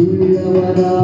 உள்ளவனா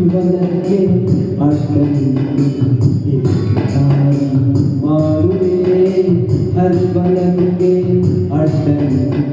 I'm gonna get I'm gonna get I'm gonna